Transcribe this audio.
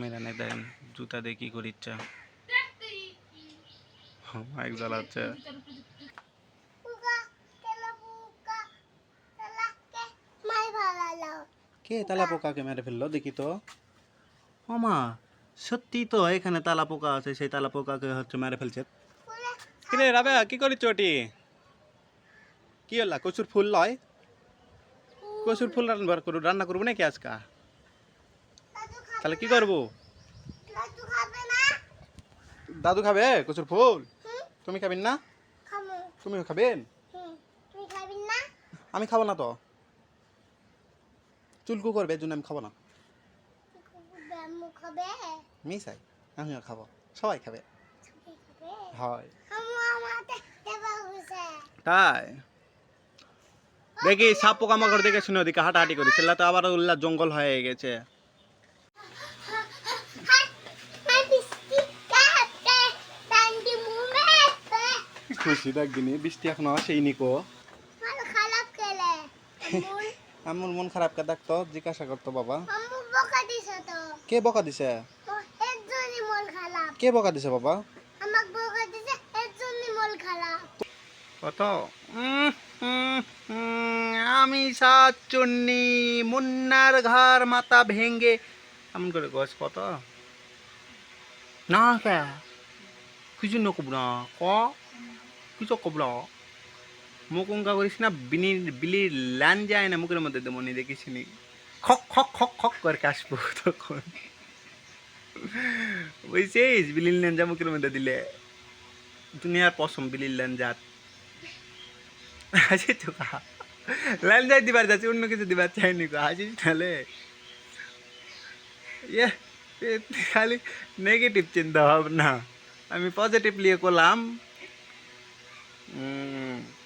মেরা নেই দেন, জুতা দিয়ে কি করি ইচ্ছা? মাইক জ্বালাচ্ছে। কে তালা পোকাকে মেরে ফেলল? দেখি তো। মামা সত্যি তো এখানে তালা পোকা আছে, সেই তালা পোকাকে হচ্ছে মেরে ফেলছে? কিরে রাবে কি করিস ওটি কি হল্লা কচুর ফুল লয়? কচুর ফুল রান্না করব রান্না করব নাকি আজকা? তাহলে কি করব? দাদু খাবে? কচুর ফুল? তুমি খাবেন না? তুমিও খাবেন? আমি খাব না তো। চুলকু করবে জন্য আমি খাব না। মিশাই আমিও খাব। সবাই খাবে। হয়। তাই? দেখি সাপ পোকামাকড় দেখে শুনে ওদিকে হাঁটাহাঁটি করি। সেটা তো আবার উল্লা জঙ্গল হয়ে গেছে। খুশি দেখবিনি বৃষ্টি এখনও আসেই কো। খারাপ খেলে আমার মন খারাপ কে দেখতো জিজ্ঞাসা করতো বাবা। কে বকা দিছে? কে বকা দিছে বাবা? কত? উম, উম, উম, আমি মুন্নার ঘর মাথা ভেঙ্গে এমন করে গছ কত? না কে? কিছু নকব না ক? কিছু কব না মুখ উঙ্কা করিস না বিনির বিলির ল্যান যায় না মুখের মধ্যে দেবনি দেখিস নি। খক খক খক খক করে আসব তখন। বুঝছিস? বিলির ল্যান যা মুখের মধ্যে দিলে। দুনিয়ার পশম বিলির ল্যান জাত হাসি তো যাই দিবার যাচ্ছে, অন্য কিছু দিবার চাইনি হাসিস তাহলে? ইয়ে খালি নেগেটিভ চিন্তা ভাবনা। আমি পজিটিভ নিয়ে করলাম। 嗯